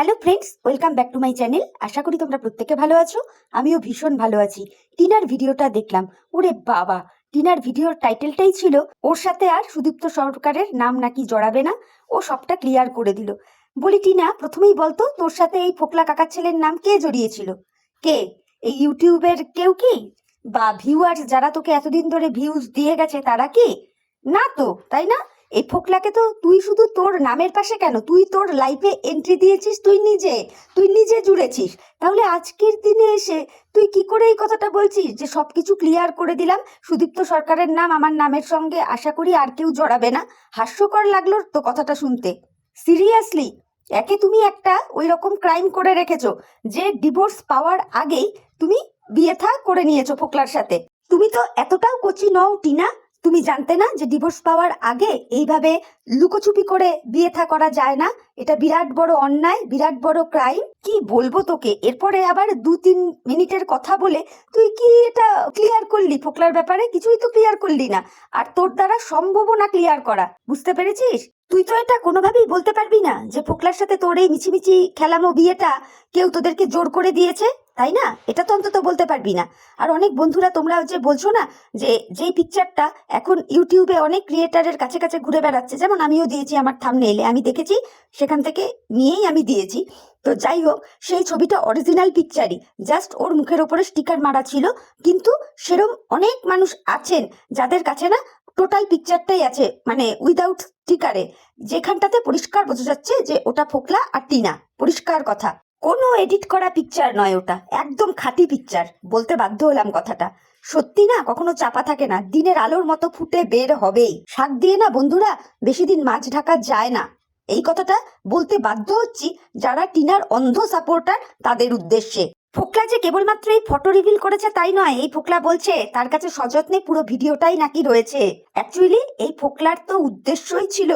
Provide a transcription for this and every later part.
Hello friends welcome back to my channel আশা করি তোমরা প্রত্যেকে ভালো আছো। আমিও ভীষণ ভালো আছি। টিনার ভিডিওটা দেখলাম। ওরে বাবা! টিনার ভিডিওর টাইটেলটাই ছিল, ওর সাথে আর সুদীপ্ত সরকারের নাম নাকি জড়াবে না? ও সবটা ক্লিয়ার করে দিল। বলি, টিনা, প্রথমেই বলতো, তোর সাথে এই ফোকলা কাকার ছেলের নাম কে জড়িয়েছিল? কে? এই ইউটিউবের কেউ কি? বা ভিউয়ার্স যারা তোকে এতদিন ধরে ভিউজ দিয়ে গেছে, তারা কি? না তো, তাই না? এই ফোকলাকে তো তুই শুধু তোর নামের পাশে কেন? তুই তোর লাইফে এন্ট্রি দিয়েছিস, তুই নিজে তুই নিজে জুড়েছিস। তাহলে আজকের দিনে এসে তুই কি করে এই কথাটা বলছিস? যে সবকিছু ক্লিয়ার করে দিলাম, সুদীপ্ত সরকারের নাম আমার নামের সঙ্গে আশা করি আর কেউ জড়াবে না। হাস্যকর লাগল তো কথাটা শুনতে। সিরিয়াসলি একে তুমি একটা ওই রকম ক্রাইম করে রেখেছো, যে ডিভোর্স পাওয়ার আগেই তুমি বিয়ে থা করে নিয়েছো ফোকলার সাথে। তুমি তো এতটাও কচি নও, টিনা। তুমি জানতে না যে ডিভোর্স পাওয়ার আগে এইভাবে লুকোচুপি করে বিয়ে থা করা যায় না? এটা বিরাট বড় অন্যায়, বিরাট বড় ক্রাইম কি বলব তোকে? এরপরে আবার দু তিন মিনিটের কথা বলে তুই কি এটা ক্লিয়ার করলি? ফোকলার ব্যাপারে কিছুই তো ক্লিয়ার করলি না। আর তোর দ্বারা সম্ভব না ক্লিয়ার করা। বুঝতে পেরেছিস? তুই তো এটা কোনোভাবেই বলতে পারবি না যে ফোকলার সাথে তোর এই মিছিমিছি খেলামো বিয়েটা কেউ তোদেরকে জোর করে দিয়েছে, তাই না? এটা তো অন্তত বলতে পারবি না। আর অনেক বন্ধুরা তোমরা যে বলছো না যে যেই পিকচারটা এখন ইউটিউবে অনেক ক্রিয়েটারের কাছে কাছে ঘুরে বেড়াচ্ছে, যেমন আমিও দিয়েছি আমার থামনে এলে আমি দেখেছি, সেখান থেকে নিয়েই আমি দিয়েছি। তো যাই হোক, সেই ছবিটা অরিজিনাল পিকচারই জাস্ট ওর মুখের ওপরে স্টিকার মারা ছিল, কিন্তু সেরম অনেক মানুষ আছেন যাদের কাছে না টোটাল পিকচারটাই আছে মানে উইদাউট স্টিকারে যেখানটাতে পরিষ্কার বোঝা যাচ্ছে যে ওটা ফোকলা আর টিনা, পরিষ্কার কথা। কোনো এডিট করা পিকচার নয় ওটা, একদম খাঁটি পিকচার বলতে বাধ্য হলাম কথাটা। সত্যি না, কখনো চাপা থাকে না, দিনের আলোর মতো ফুটে বের হবেই। শাক দিয়ে না বন্ধুরা, বেশি দিন মাছ ঢাকা যায় না। এই কথাটা বলতে বাধ্য হচ্ছি যারা টিনার অন্ধ সাপোর্টার তাদের উদ্দেশ্যে। ফোকলা যে কেবলমাত্র এই ফটো রিভিল করেছে তাই নয়, এই ফোকলা বলছে তার কাছে সযত্নে পুরো ভিডিওটাই নাকি রয়েছে। অ্যাকচুয়ালি এই ফোকলার তো উদ্দেশ্যই ছিল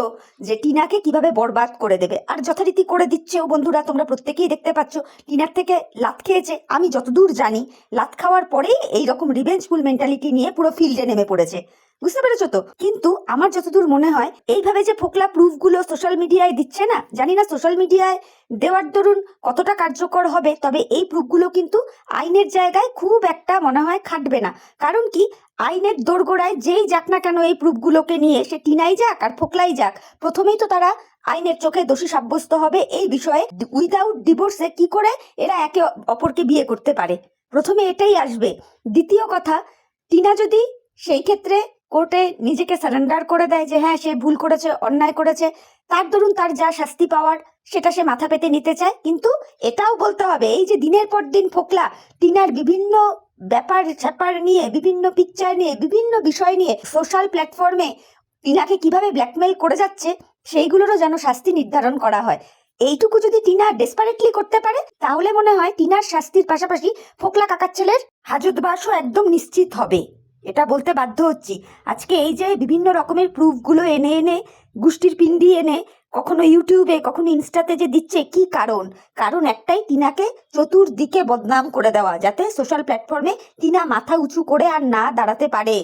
যে টিনাকে কীভাবে বরবাদ করে দেবে। আর যথারীতি করে দিচ্ছে ও বন্ধুরা, তোমরা প্রত্যেকেই দেখতে পাচ্ছ, টিনার থেকে লাত খেয়েছে। আমি যতদূর জানি, লাত খাওয়ার পরেই এইরকম রিভেঞ্জফুল মেন্টালিটি নিয়ে পুরো ফিল্ডে নেমে পড়েছে। বুঝতে পেরেছ তো? কিন্তু আমার যতদূর মনে হয়, এইভাবে যে ফোকলা প্রুফগুলো সোশ্যাল মিডিয়ায় দিচ্ছে না, জানি না সোশ্যাল মিডিয়ায় দেওয়ার দরুন কতটা কার্যকর হবে, তবে এই প্রুফগুলো কিন্তু আইনের জায়গায় খুব একটা মনে হয় খাটবে না। কারণ কি? আইনের দোরগোড়ায় যেই যাক না কেন এই প্রুফগুলোকে নিয়ে, সে টিনাই যাক আর ফোকলাই যাক, প্রথমেই তো তারা আইনের চোখে দোষী সাব্যস্ত হবে এই বিষয়ে উইদাউট ডিভোর্সে কি করে? এরা একে অপরকে বিয়ে করতে পারে। প্রথমে এটাই আসবে। দ্বিতীয় কথা, টিনা যদি সেই ক্ষেত্রে কোর্টে নিজেকে সারেন্ডার করে দেয় যে হ্যাঁ সে ভুল করেছে, অন্যায় করেছে, তার দরুন তার যা শাস্তি পাওয়ার, সেটা সে মাথা পেতে নিতে চায়। কিন্তু এটাও বলতে হবে, এই যে দিনের পর দিন ফোকলা, টিনার বিভিন্ন ব্যাপার স্যাপার নিয়ে, বিভিন্ন পিকচার নিয়ে, বিভিন্ন বিষয় নিয়ে সোশ্যাল প্ল্যাটফর্মে টিনাকে কীভাবে ব্ল্যাকমেল করে যাচ্ছে, সেইগুলোরও যেন শাস্তি নির্ধারণ করা হয়। এইটুকু যদি টিনা ডেসপারেটলি করতে পারে, তাহলে মনে হয় টিনার শাস্তির পাশাপাশি ফোকলা কাকার ছেলের হাজতবাসও একদম নিশ্চিত হবে। এটা বলতে বাধ্য হচ্ছি। আজকে এই যে বিভিন্ন রকমের প্রুফগুলো এনে এনে, গোষ্ঠীর পিন্ডি এনে, কখনো ইউটিউবে, কখনো ইনস্টাতে যে দিচ্ছে, কি কারণ? কারণ একটাই, টিনাকে চতুর্দিকে বদনাম করে দেওয়া, যাতে সোশ্যাল প্ল্যাটফর্মে টিনা মাথা উঁচু করে আর না দাঁড়াতে পারে।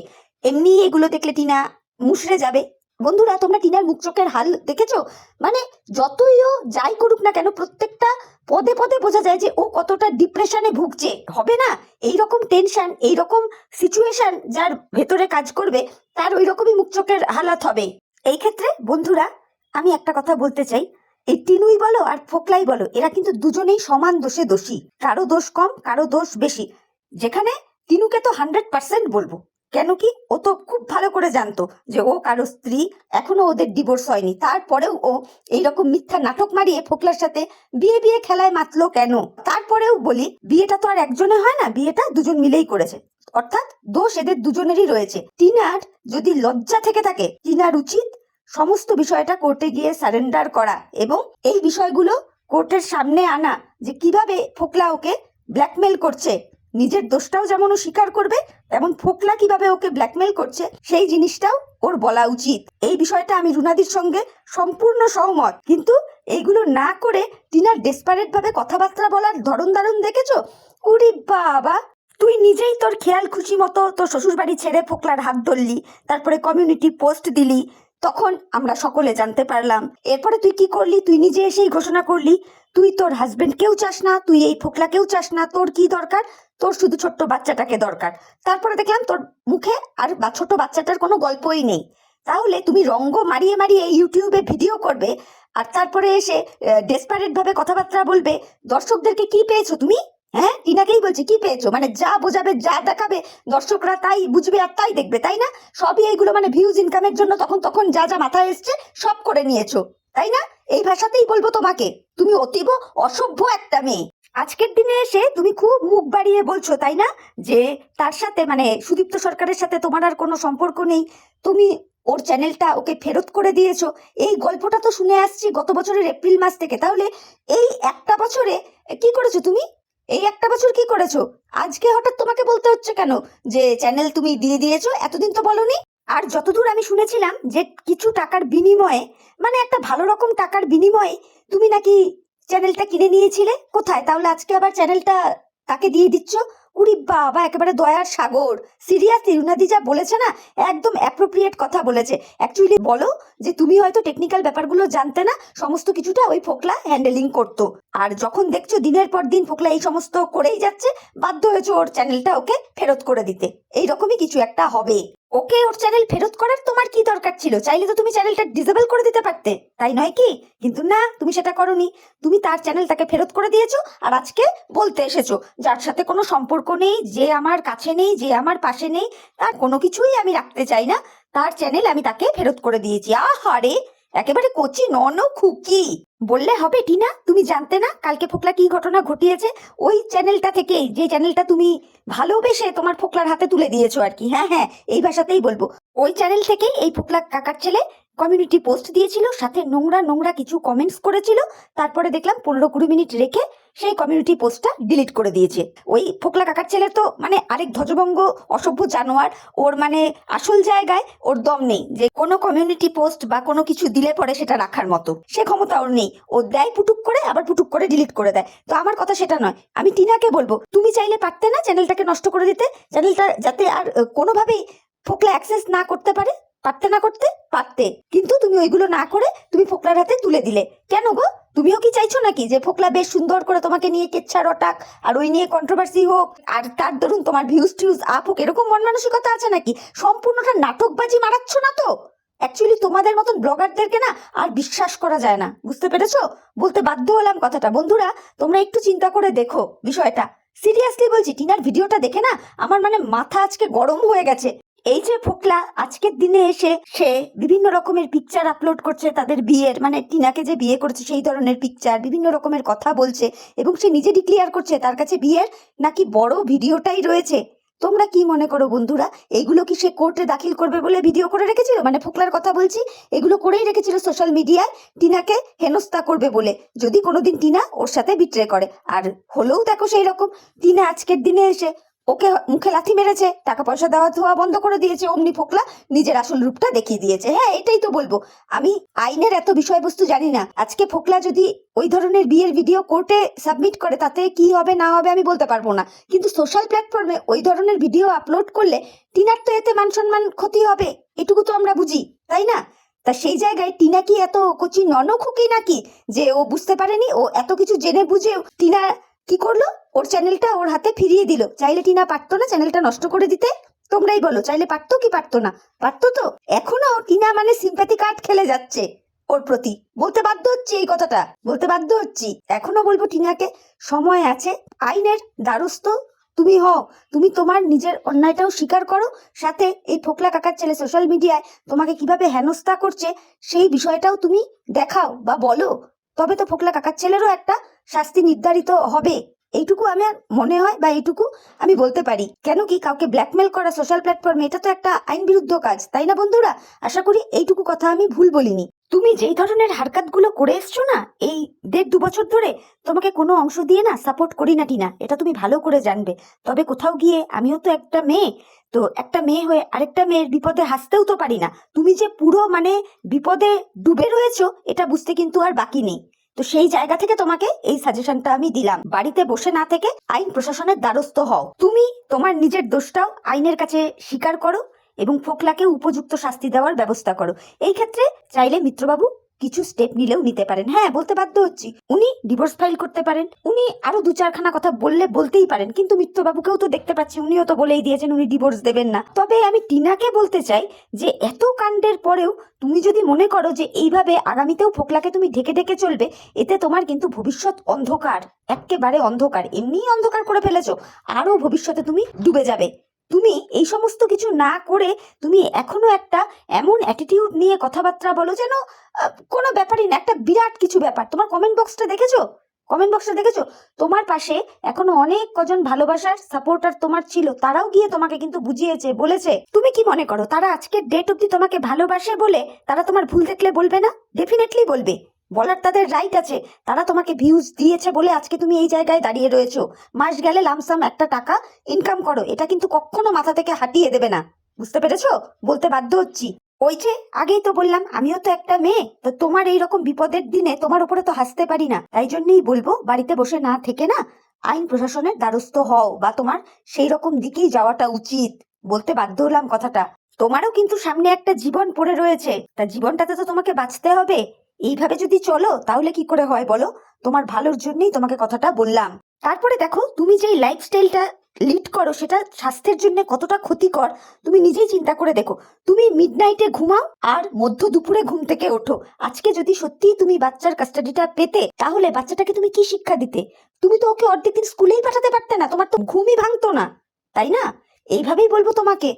এমনি এগুলো দেখলে টিনা মুশড়ে যাবে। বন্ধুরা, তোমরা টিনার মুখ চোখের হাল দেখেছ? মানে যতই ও যাই করুক না কেন, প্রত্যেকটা পদে পদে বোঝা যায় যে ও কতটা ডিপ্রেশনে ভুগছে। হবে না? এই রকম টেনশন এই রকম সিচুয়েশন যার ভেতরে কাজ করবে, তার ওই রকমই মুখ চোখের হালাত হবে। এই ক্ষেত্রে, বন্ধুরা, আমি একটা কথা বলতে চাই। এই টিনুই বলো আর ফোকলাই বলো, এরা কিন্তু দুজনেই সমান দোষে দোষী। কারও দোষ কম, কারও দোষ বেশি। যেখানে টিনুকে তো হান্ড্রেড পার্সেন্ট বলব। কেন কি? ও তো খুব ভালো করে জানতো যে ও কারও স্ত্রী এখনও ওদের ডিভোর্স হয়নি। তারপরেও ও এইরকম মিথ্যা নাটক মারিয়ে ফোকলার সাথে বিয়ে বিয়ে খেলায় মাতলো কেন? তারপরেও বলি, বিয়েটা তো আর একজনে হয় না, বিয়েটা দুজন মিলেই করেছে। অর্থাৎ দোষ এদের দুজনেরই রয়েছে। টিনার যদি লজ্জা থেকে থাকে, টিনার উচিত সমস্ত বিষয়টা কোর্টে গিয়ে সারেন্ডার করা এবং এই বিষয়গুলো কোর্টের সামনে আনা যে কীভাবে ফোকলা ওকে ব্ল্যাকমেল করছে। নিজের দোষটাও যেমন ও স্বীকার করবে, তেমন ফোকলা কীভাবে ওকে ব্ল্যাকমেল করছে, সেই জিনিসটাও ওর বলা উচিত। এই বিষয়টা আমি রুনাদির সঙ্গে সম্পূর্ণ সহমত। কিন্তু এইগুলো না করে টিনার ডেসপারেট ভাবে কথাবার্তা বলার ধরন ধারণ দেখেছ? উরি বাবা! তুই নিজেই তোর খেয়াল খুশি মতো তোর শ্বশুর বাড়ি ছেড়ে ফোকলার হাত ধরলি, তারপরে কমিউনিটি পোস্ট দিলি, তখন আমরা সকলে জানতে পারলাম। এরপরে তুই কি করলি? তুই নিজে এসেই ঘোষণা করলি, তুই তোর হাজবেন্ডকেও চাস না, তুই এই ফোকলাকেও চাস না, তোর কি দরকার? তোর শুধু ছোট্ট বাচ্চাটাকে দরকার। তারপরে দেখলাম তোর মুখে আর ছোট বাচ্চাটার কোনো গল্পই নেই। তাহলে তুমি রঙ্গ মারিয়ে মারিয়ে ইউটিউবে ভিডিও করবে আর তারপরে এসে ডেসপারেট ভাবে কথাবার্তা বলবে। দর্শকদেরকে কি পেয়েছ তুমি? হ্যাঁ? টিনাকেই বলছি, কি পেয়েছ? মানে যা বোঝাবে, যা দেখাবে, দর্শকরা তাই বুঝবে আর তাই দেখবে, তাই না? সবই এইগুলো মানে ভিউজ ইনকামের জন্য তখন তখন যা যা মাথায় এসছে সব করে নিয়েছো, তাই না? এই ভাষাতেই বলব তোমাকে, তুমি অতীব অসভ্য একটা মেয়ে। আজকের দিনে এসে তুমি খুব মুখ বাড়িয়ে বলছো, তাই না? যে তার সাথে মানে সুদীপ্ত সরকারের সাথে তোমার আর কোনো সম্পর্ক নেই। তুমি ওর চ্যানেলটা ওকে ফেরত করে দিয়েছ। এই গল্পটা তো শুনে আসছি গত বছরের এপ্রিল মাস থেকে। তাহলে এই একটা বছরে কি করেছ তুমি? এই একটা বছর কি করেছ? আজকে হঠাৎ তোমাকে বলতে হচ্ছে কেন? যে চ্যানেল তুমি দিয়ে দিয়েছ, এতদিন তো বলনি। আর যতদূর আমি শুনেছিলাম যে কিছু টাকার বিনিময়ে মানে একটা ভালো রকম টাকার বিনিময়ে তুমি নাকি চ্যানেলটা কিনে নিয়েছিলে? কোথায়? তাহলে আজকে আবার চ্যানেলটা তাকে দিয়ে দিচ্ছ? উরি বাবা, একেবারে দয়ার সাগর। সিরিয়াসলি রুনাদি যা বলেছে না, একদম অ্যাপ্রোপ্রিয়েট কথা বলেছে। অ্যাকচুয়ালি বলো যে তুমি হয়তো টেকনিক্যাল ব্যাপারগুলো জানতে না, সমস্ত কিছুটা ওই ফোকলা হ্যান্ডেলিং করতো। আর যখন দেখছ দিনের পর দিন ফোকলা এই সমস্ত করেই যাচ্ছে, বাধ্য হয়েছে ওর চ্যানেলটা ওকে ফেরত করে দিতে। এই রকমই কিছু একটা হবে। ওকে ওর চ্যানেল ফেরত করার তোমার কি দরকার ছিল? চাইলে তো তুমি চ্যানেলটা ডিসেবল করে দিতে পারতে। তাই নয় কি? কিন্তু না, তুমি সেটা করনি। তুমি তার চ্যানেলটাকে ফেরত করে দিয়েছ আর আজকে বলতে এসেছ, যার সাথে কোনো সম্পর্ক নেই, যে আমার কাছে নেই, যে আমার পাশে নেই, তার কোনো কিছুই আমি রাখতে চাই না। তার চ্যানেল আমি তাকে ফেরত করে দিয়েছি। আহারে একেবারে কচি নন খুকি! বললে হবে, টিনা? তুমি জানতে না কালকে ফোকলা কি ঘটনা ঘটিয়েছে? ওই চ্যানেলটা থেকেই, যে চ্যানেলটা তুমি ভালোবেসে তোমার ফোকলার হাতে তুলে দিয়েছ আর কি। হ্যাঁ হ্যাঁ এই ভাষাতেই বলব। ওই চ্যানেল থেকে এই ফোকলা কাকার ছেলে কমিউনিটি পোস্ট দিয়েছিল, সাথে নোংরা নোংরা কিছু কমেন্টস করেছিল। তারপরে দেখলাম পনেরো কুড়ি মিনিট রেখে সেই কমিউনিটি পোস্টটা ডিলিট করে দিয়েছে। ওই ফোকলা কাকার ছেলে তো মানে আরেক ধ্বজভঙ্গ অসভ্য জানোয়ার, ওর মানে আসল জায়গায় ওর দম নেই। যে কোনো কমিউনিটি পোস্ট বা কোনো কিছু দিলে পরে সেটা রাখার মতো। সে ক্ষমতা ওর নেই। ও দেয় পুটুক করে, আবার পুটুক করে ডিলিট করে দেয়। তো আমার কথা সেটা নয়। আমি টিনাকে বলব, তুমি চাইলে পারতে না চ্যানেলটাকে নষ্ট করে দিতে। চ্যানেলটা যাতে আর কোনোভাবেই ফোকলা অ্যাক্সেস না করতে পারে। পারতে না করতে, পারতে। কিন্তু তুমি ওইগুলো না করে তুমি ফোকলার হাতে তুলে দিলে। কেন গো? তুমিও কি চাইছো নাকি যে ফোকলা বেশ সুন্দর করে তোমাকে নিয়ে কেচ্ছা রটাক আর ওই নিয়ে কন্ট্রোভার্সি হোক? আর তার ধরুন তোমার ভিউজ টিউজ আপ হোক, এরকম মন মানসিকতা আছে নাকি? সম্পূর্ণটা নাটকবাজি মারাচ্ছ না তো? অ্যাকচুয়ালি তোমাদের মতন ব্লগারদেরকে না আর বিশ্বাস করা যায় না, বুঝতে পেরেছ? বলতে বাধ্য হলাম কথাটা। বন্ধুরা, তোমরা একটু চিন্তা করে দেখো বিষয়টা। সিরিয়াসলি বলছি, টিনার ভিডিওটা দেখে না আমার মানে মাথা আজকে গরম হয়ে গেছে। এই যে ফোকলা, আজকের দিনে এসে সে বিভিন্ন রকমের পিকচার আপলোড করছে তাদের বিয়ের মানে টিনাকে যে বিয়ে করেছে সেই ধরনের পিকচার বিভিন্ন রকমের কথা বলছে এবং সে নিজে ডিক্লিয়ার করছে তার কাছে বিয়ের নাকি বড় ভিডিওটাই রয়েছে। তোমরা কি মনে করো বন্ধুরা এগুলো কি সে কোর্টে দাখিল করবে বলে ভিডিও করে রেখেছিল? মানে ফোকলার কথা বলছি, এগুলো করেই রেখেছিল সোশ্যাল মিডিয়ায় টিনাকে হেনস্থা করবে বলে। যদি কোনোদিন টিনা ওর সাথে বিট্রে করে। আর হলেও দেখো সেই রকম টিনা আজকের দিনে এসে ওকে মুখে লাথি মেরেছে টাকা পয়সা দেওয়া ধোয়া বন্ধ করে দিয়েছে, অমনি ফোকলা নিজের আসল রূপটা দেখিয়ে দিয়েছে। হ্যাঁ এটাই তো বলব। আমি আইনের এত বিষয়বস্তু জানি না। আজকে ফোকলা যদি ওই ধরনের বিয়ের ভিডিও কোর্টে সাবমিট করে, তাতে কি হবে, না হবে, আমি বলতে পারব না। কিন্তু সোশ্যাল প্ল্যাটফর্মে ওই ধরনের ভিডিও আপলোড করলে টিনার তো এতে মান সম্মান ক্ষতি হবে, এটুকু তো আমরা বুঝি, তাই না? তা সেই জায়গায় টিনা কি এত কচি ননখুকি নাকি, যে ও বুঝতে পারেনি, ও এত কিছু জেনে বুঝেও টিনা কি করল? ওর চ্যানেলটা ওর হাতে ফিরিয়ে দিল। চাইলে টিনা পারতো না চ্যানেলটা নষ্ট করে দিতে। তোমরাই বলো, চাইলে পারতো কি পারতো না? পারতো তো? এখনও টিনা মানে সিম্প্যাথি কার্ড খেলে যাচ্ছে ওর প্রতি। বলতে বাধ্য হচ্ছি এই কথাটা। বলতে বাধ্য হচ্ছি। এখনও বলব টিনাকে, সময় আছে। আইনের দ্বারস্থ। তুমি হও, তুমি তোমার নিজের অন্যায়টাও স্বীকার করো। সাথে এই ফোকলা কাকার ছেলে সোশ্যাল মিডিয়ায় তোমাকে কীভাবে হেনস্থা করছে, সেই বিষয়টাও তুমি দেখাও বা বলো। তবে তো ফোকলা কাকার ছেলেরও একটা শাস্তি নির্ধারিত হবে। এইটুকু আমার মনে হয় বা এইটুকু আমি বলতে পারি। কেন কি কাউকে ব্ল্যাকমেল করা সোশ্যাল প্ল্যাটফর্মে এটা তো একটা আইন বিরুদ্ধ কাজ, তাই না বন্ধুরা? আশা করি এইটুকু কথা আমি ভুল বলিনি। তুমি যেই ধরনের হারকাতগুলো করে এসছো না, এই দেড় দু বছর ধরে তোমাকে কোনো অংশ দিয়ে না সাপোর্ট করি না টিনা, এটা তুমি ভালো করে জানবে। তবে কোথাও গিয়ে আমিও তো একটা মেয়ে, তো একটা মেয়ে হয়ে আরেকটা মেয়ের বিপদে হাসতেও তো পারি না। তুমি যে পুরো মানে বিপদে ডুবে রয়েছো, এটা বুঝতে কিন্তু আর বাকি নেই। তো সেই জায়গা থেকে তোমাকে এই সাজেশনটা আমি দিলাম। বাড়িতে বসে না থেকে আইন প্রশাসনের দ্বারস্থ হও। তুমি তোমার নিজের দোষটাও আইনের কাছে স্বীকার করো এবং ফোকলাকে উপযুক্ত শাস্তি দেওয়ার ব্যবস্থা করো। এই ক্ষেত্রে চাইলে মিত্রবাবু কিছু স্টেপ নিলেও নিতে পারেন। হ্যাঁ বলতে বাধ্য হচ্ছি। উনি ডিভোর্স ফাইল করতে পারেন। উনি আরও দু চারখানা কথা বললে বলতেই পারেন। কিন্তু মিত্রবাবুকেও তো দেখতে পাচ্ছি, উনিও তো বলেই দিয়েছেন উনি ডিভোর্স দেবেন না। তবে আমি টিনাকে বলতে চাই যে, এত কাণ্ডের পরেও তুমি যদি মনে করো যে, এইভাবে আগামীতেও ফোকলাকে তুমি ঢেকে ঢেকে চলবে, এতে তোমার কিন্তু ভবিষ্যৎ অন্ধকার একেবারে অন্ধকার। এমনিই অন্ধকার করে ফেলেছো, আরও ভবিষ্যতে তুমি ডুবে যাবে। তুমি এই সমস্ত কিছু না করে তুমি এখনও একটা এমন অ্যাটিটিউড নিয়ে কথাবার্তা বলো যেন কোনো ব্যাপারই না, একটা বিরাট কিছু ব্যাপার। তোমার কমেন্ট বক্সটা দেখেছ? কমেন্ট বক্সটা দেখেছ? তোমার পাশে এখনও অনেক কজন ভালোবাসার সাপোর্টার তোমার ছিল, তারাও গিয়ে তোমাকে কিন্তু বুঝিয়েছে, বলেছে। তুমি কি মনে করো, তারা আজকের ডেট অব্দি তোমাকে ভালোবাসে বলে, তারা তোমার ভুল দেখলে বলবে না? ডেফিনেটলি বলবে। বলার তাদের রাইট আছে। তারা তোমাকে ভিউজ দিয়েছে বলে আজকে তুমি এই জায়গায় দাঁড়িয়ে রয়েছো। মাস গেলে লামসাম একটা টাকা ইনকাম করো। এটা কিন্তু কখনো মাথা থেকে হাঁটিয়ে দেবে না। বুঝতে পেরেছ? বলতে বাধ্য হচ্ছি। ওই যে, আগেই তো বললাম, আমিও তো একটা মেয়ে। তো তোমার এই রকম বিপদের দিনে তোমার উপরে তো হাসতে পারি না। তাই জন্যই বলব, বাড়িতে বসে না থেকে না, আইন প্রশাসনের দ্বারস্থ হও বা তোমার সেই রকম দিকেই যাওয়াটা উচিত। বলতে বাধ্য হলাম কথাটা। তোমারও কিন্তু সামনে একটা জীবন পড়ে রয়েছে। তা জীবনটাতে তো তোমাকে বাঁচতে হবে। এইভাবে যদি চলো, তাহলে কি করে হয় বলো? তোমার ভালোর জন্যই তোমাকে কথাটা বললাম। তারপরে দেখো, তুমি যেই লাইফস্টাইলটা লিড করো, সেটা স্বাস্থ্যের জন্য কতটা ক্ষতিকর, তুমি নিজেই চিন্তা করে দেখো। তুমি মিড নাইটে ঘুমাও আর মধ্য দুপুরে ঘুম থেকে ওঠো। আজকে যদি সত্যিই তুমি বাচ্চার কাস্টাডিটা পেতে, তাহলে বাচ্চাটাকে তুমি কি শিক্ষা দিতে? তুমি তো ওকে অর্ধেক দিন স্কুলেই পাঠাতে পারতে না, তোমার তো ঘুমই ভাঙতো না, তাই না? এইভাবেই বলব তোমাকে।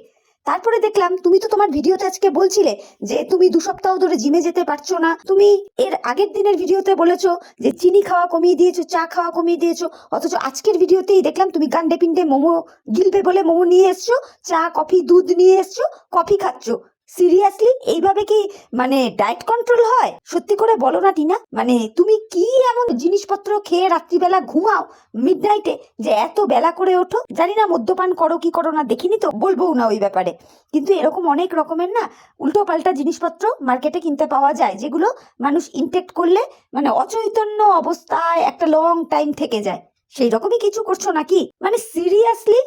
তারপরে দেখলাম তুমি তো তোমার ভিডিওতে আজকে বলছিলে যে তুমি দু সপ্তাহ ধরে জিমে যেতে পারছ না। তুমি এর আগের দিনের ভিডিওতে বলেছ যে চিনি খাওয়া কমিয়ে দিয়েছ, চা খাওয়া কমিয়ে দিয়েছ, অথচ আজকের ভিডিওতেই দেখলাম তুমি গান্ডে পিন্ডে মোমো গিলবে বলে মোমো নিয়ে এসছো, চা, কফি, দুধ নিয়ে এসছো, কফি খাচ্ছো। সিরিয়াসলি এইভাবে কি মানে ডায়েট কন্ট্রোল হয়? সত্যি করে বলো না, টিনা। মানে তুমি কি এমন জিনিসপত্র খেয়ে রাত্রিবেলা ঘুমাও মিড নাইটে যে এত বেলা করে ওঠো? জানি না, মদ্যপান করো কি করো না, দেখিনি তো, বলব না ওই ব্যাপারে। কিন্তু এরকম অনেক রকমের না উল্টো পাল্টা জিনিসপত্র মার্কেটে কিনতে পাওয়া যায়, যেগুলো মানুষ ইনটেক্ট করলে মানে অচৈতন্য অবস্থায় একটা লং টাইম থেকে যায়। সেই রকমই কিছু করছ নাকি? মানে সিরিয়াসলি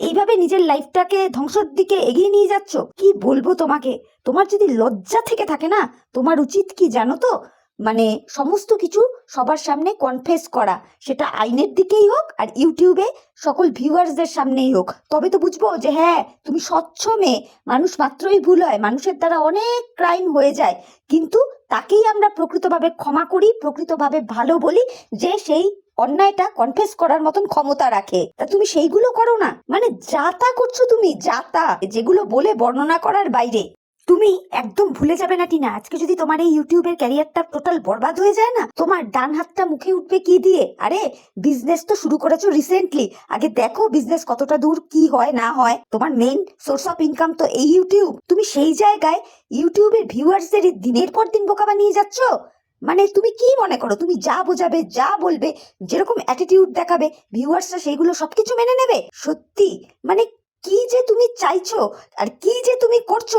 এইভাবে নিজের লাইফটাকে ধ্বংসের দিকে এগিয়ে নিয়ে যাচ্ছ? কি বলব তোমাকে? তোমার যদি লজ্জা থেকে থাকে না, তোমার উচিত কি জানো তো? মানে সমস্ত কিছু সবার সামনে কনফেস করা। সেটা আইনের দিকেই হোক আর ইউটিউবে সকল ভিউয়ার্সদের সামনেই হোক। তবে তো বুঝব যে হ্যাঁ তুমি স্বচ্ছ মেয়ে। মানুষ মাত্রই ভুল হয়। মানুষের দ্বারা অনেক ক্রাইম হয়ে যায়। কিন্তু তাকেই আমরা প্রকৃতভাবে ক্ষমা করি, প্রকৃতভাবে ভালো বলি যে সেই অন্যায়টা কনফেস করার মতন ক্ষমতা রাখে। তা তুমি সেইগুলো করো না। মানে যাতা করছ তুমি যাতা যেগুলো বলে বর্ণনা করার বাইরে। তুমি একদম ভুলে যাবে না টিনা। আজকে যদি তোমার এই ইউটিউবের ক্যারিয়ারটা টোটাল বরবাদ হয়ে যায় না, তোমার ডান হাতটা মুখে উঠবে কি দিয়ে? আরে বিজনেস তো শুরু করেছ রিসেন্টলি আগে দেখো বিজনেস কতটা দূর, কি হয়, না হয়। তোমার মেইন সোর্স অফ ইনকাম তো এই ইউটিউব। তুমি সেই জায়গায় ইউটিউবের ভিউয়ার্সদের দিনের পর দিন বোকা বানিয়ে যাচ্ছ। মানে তুমি কি মনে করো? তুমি যা বোঝাবে, যা বলবে, যেরকম অ্যাটিটিউড দেখাবে ভিউয়ার্সরা সেইগুলো সবকিছু মেনে নেবে? সত্যি? মানে কি যে তুমি চাইছো আর কি যে তুমি করছ,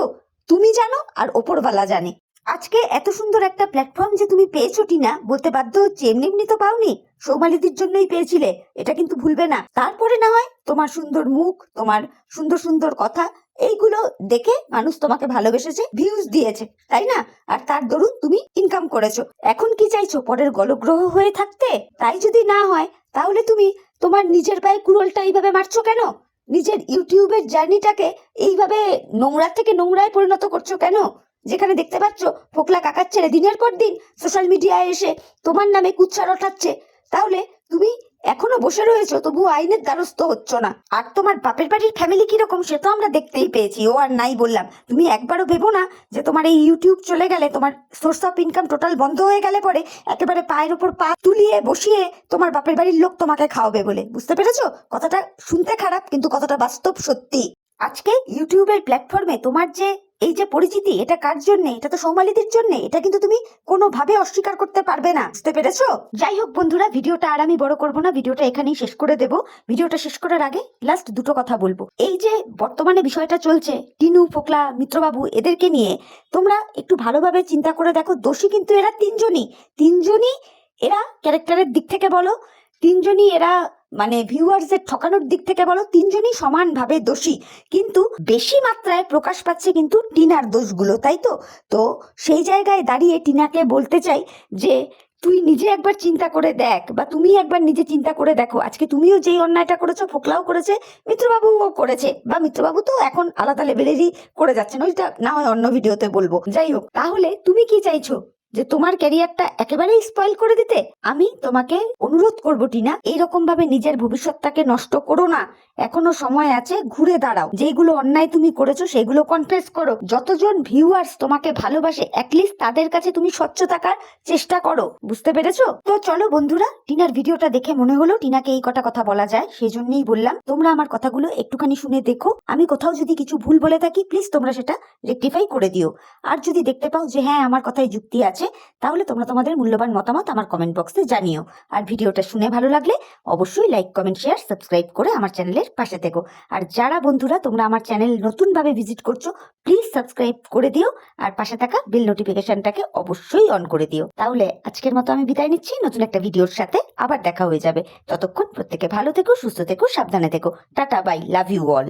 তুমি জানো আর ওপরওয়ালা জানে। আজকে এত সুন্দর একটা প্ল্যাটফর্ম যে তুমি পেয়েছ টিনা, বলতে বাধ্য হচ্ছে, এমনি এমনি তো পাওনি। সৌমালিদির জন্যই পেয়েছিলে, এটা কিন্তু ভুলবে না। তারপরে না হয় তোমার সুন্দর মুখ, তোমার সুন্দর সুন্দর কথা, এইগুলো দেখে মানুষ তোমাকে ভালোবেসেছে ভিউজ দিয়েছে, তাই না? আর তার দরুন তুমি ইনকাম করেছ। এখন কি চাইছো, পরের গলগ্রহ হয়ে থাকতে? তাই যদি না হয়, তাহলে তুমি তোমার নিজের পায়ে কুড়োলটা এইভাবে মারছো কেন? নিজের ইউটিউবের জার্নিটাকে এইভাবে নোংরা থেকে নোংরায় পরিণত করছ কেন? যেখানে দেখতে পাচ্ছ ফোকলা কাকার ছেলে দিনের পর দিন সোশ্যাল মিডিয়ায় এসে তোমার নামে কুচ্ছা রটাচ্ছে তাহলে তুমি এখনও বসে রয়েছো তবু আইনের দ্বারস্থ হচ্ছ না। আর তোমার বাপের বাড়ির ফ্যামিলি কীরকম সে তো আমরা দেখতেই পেয়েছি, ও আর নাই বললাম। তুমি একবারও ভেবো না যে তোমার এই ইউটিউব চলে গেলে, তোমার সোর্স অফ ইনকাম টোটাল বন্ধ হয়ে গেলে পরে একেবারে পায়ের উপর পা তুলিয়ে বসিয়ে তোমার বাপের বাড়ির লোক তোমাকে খাওয়াবে বলে। বুঝতে পেরেছ? কথাটা শুনতে খারাপ, কিন্তু কথাটা বাস্তব সত্যি। আজকে ইউটিউবের প্ল্যাটফর্মে তোমার যে এই যে পরিচিতি, এটা কার জন্য? এটা তো সৌমালিদের জন্য। এটা কিন্তু তুমি কোনোভাবে অস্বীকার করতে পারবে না। বুঝতে পেরেছ? যাই হোক বন্ধুরা, ভিডিওটা আর আমি বড় করব না। ভিডিওটা এখানেই শেষ করে দেব। ভিডিওটা শেষ করার আগে লাস্ট দুটো কথা বলব। এই যে বর্তমানে বিষয়টা চলছে, টিনু, ফোকলা, মিত্রবাবু, এদেরকে নিয়ে, তোমরা একটু ভালোভাবে চিন্তা করে দেখো, দোষী কিন্তু এরা তিনজনই। তিনজনই এরা ক্যারেক্টারের দিক থেকে বলো, তিনজনই এরা মানে ভিউয়ার্সদের ঠকানোর দিক থেকে বলো, তিনজনই সমানভাবে দোষী। কিন্তু বেশি মাত্রায় প্রকাশ পাচ্ছে কিন্তু টিনার দোষগুলো, তাই তো? তো সেই জায়গায় দাঁড়িয়ে টিনাকে বলতে চাই যে, তুই নিজে একবার চিন্তা করে দেখ বা তুমি একবার নিজে চিন্তা করে দেখো। আজকে তুমিও যেই অন্যায়টা করেছ, ফোকলাও করেছে, মিত্রবাবুও করেছে বা মিত্রবাবু তো এখন আলাদা লেভেলেরই করে যাচ্ছেন ওইটা না হয় অন্য ভিডিওতে বলব। যাই হোক, তাহলে তুমি কি চাইছো? যে তোমার ক্যারিয়ারটা একেবারেই স্পয়েল করে দিতে আমি তোমাকে অনুরোধ করব, টিনা। এইরকম ভাবে নিজের ভবিষ্যৎটাকে নষ্ট করো না। এখনও সময় আছে, ঘুরে দাঁড়াও। যেগুলো অন্যায় তুমি করেছ, সেগুলো কনফেস করো। যতজন ভিউয়ার্স তোমাকে ভালোবাসে অ্যাটলিস্ট তাদের কাছে তুমি স্বচ্ছ থাকার চেষ্টা করো। বুঝতে পেরেছ? তো চলো বন্ধুরা, টিনার ভিডিওটা দেখে মনে হলো টিনাকে এই কটা কথা বলা যায় সেই জন্যই বললাম, তোমরা আমার কথাগুলো একটুখানি শুনে দেখো। আমি কোথাও যদি কিছু ভুল বলে থাকি প্লিজ তোমরা সেটা রেকটিফাই করে দিও। আর যদি দেখতে পাও যে হ্যাঁ আমার কথায় যুক্তি আছে, তাহলে তোমরা তোমাদের মূল্যবান মতামত আমার কমেন্ট বক্সে জানিও। আর ভিডিওটা শুনে ভালো লাগলে অবশ্যই লাইক কমেন্ট শেয়ার সাবস্ক্রাইব করে আমার চ্যানেলের পাশে থেকো। আর যারা বন্ধুরা তোমরা আমার চ্যানেল নতুনভাবে ভিজিট করছ প্লিজ সাবস্ক্রাইব করে দিও আর পাশে থাকা বেল নোটিফিকেশনটাকে অবশ্যই অন করে দিও। তাহলে আজকের মতো আমি বিদায় নিচ্ছি, নতুন একটা ভিডিওর সাথে আবার দেখা হয়ে যাবে। ততক্ষণ প্রত্যেকে ভালো থেকো, সুস্থ থেকো, সাবধানে থেকো। Tata bye love you all